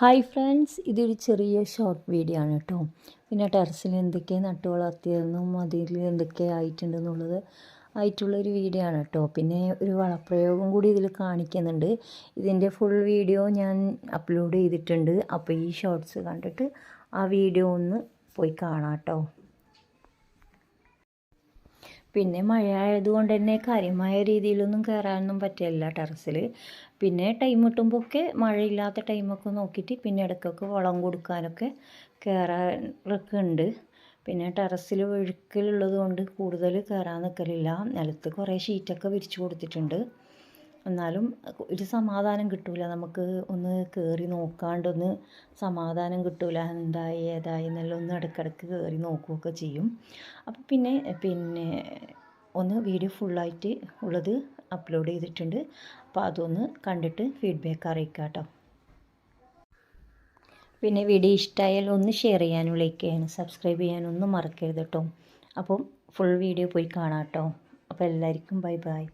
Hi friends ഇതൊരു ചെറിയ short video ആണ് കേട്ടോ. പിന്നെ ടെറസിൽ എന്തൊക്കെ നട്ട് വളർത്തിയതെന്നും അതിൽ എന്തൊക്കെ ആയിട്ടുണ്ടെന്നുള്ളത് ആയിട്ടുള്ളൊരു വീഡിയോ ആണ് കേട്ടോ. പിന്നെ ഒരു വളപ്രയോഗം കൂടി ഇതിൽ കാണിക്കുന്നുണ്ട്. ഇതിന്റെ ഫുൾ വീഡിയോ ഞാൻ അപ്ലോഡ് ചെയ്തിട്ടുണ്ട്. അപ്പോൾ ഈ ഷോർട്ട്സ് കണ്ടിട്ട് ആ വീഡിയോ ഒന്ന് പോയി കാണാം കേട്ടോ. പിന്നെ മഴ ആയതുകൊണ്ട് തന്നെ കാര്യമായ രീതിയിലൊന്നും കയറാനൊന്നും പറ്റില്ല ടെറസിൽ പിന്നെ ടൈം കിട്ടുമ്പോഴൊക്കെ മഴയില്ലാത്ത ടൈമൊക്കെ നോക്കിയിട്ട് പിന്നെ ഇടയ്ക്കൊക്കെ വളം കൊടുക്കാനൊക്കെ കയറാറൊക്കെ ഉണ്ട് പിന്നെ ടെറസിൽ ഒഴുക്കലുള്ളത് കൊണ്ട് കൂടുതൽ കയറാൻ നിൽക്കലില്ല നിലത്ത് കുറേ ഷീറ്റൊക്കെ വിരിച്ചു കൊടുത്തിട്ടുണ്ട്. എന്നാലും ഒരു സമാധാനം കിട്ടൂല. നമുക്ക് ഒന്ന് കയറി നോക്കാണ്ടൊന്ന് സമാധാനം കിട്ടൂല. എന്തായി ഏതായി എന്നെല്ലാം ഒന്ന് ഇടയ്ക്കിടയ്ക്ക് കയറി നോക്കുകയൊക്കെ ചെയ്യും. അപ്പോൾ പിന്നെ പിന്നെ ഒന്ന് വീഡിയോ ഫുള്ളായിട്ട് ഉള്ളത് അപ്ലോഡ് ചെയ്തിട്ടുണ്ട്. അപ്പോൾ അതൊന്ന് കണ്ടിട്ട് ഫീഡ്ബാക്ക് അറിയിക്കാം കേട്ടോ പിന്നെ വീഡിയോ ഇഷ്ടമായാൽ ഒന്ന് ഷെയർ ചെയ്യാനും ലൈക്ക് ചെയ്യാനും സബ്സ്ക്രൈബ് ചെയ്യാനൊന്നും മറക്കരുത് കേട്ടോ അപ്പം ഫുൾ വീഡിയോ പോയി കാണാം കേട്ടോ അപ്പോൾ എല്ലാവർക്കും ബൈ ബൈ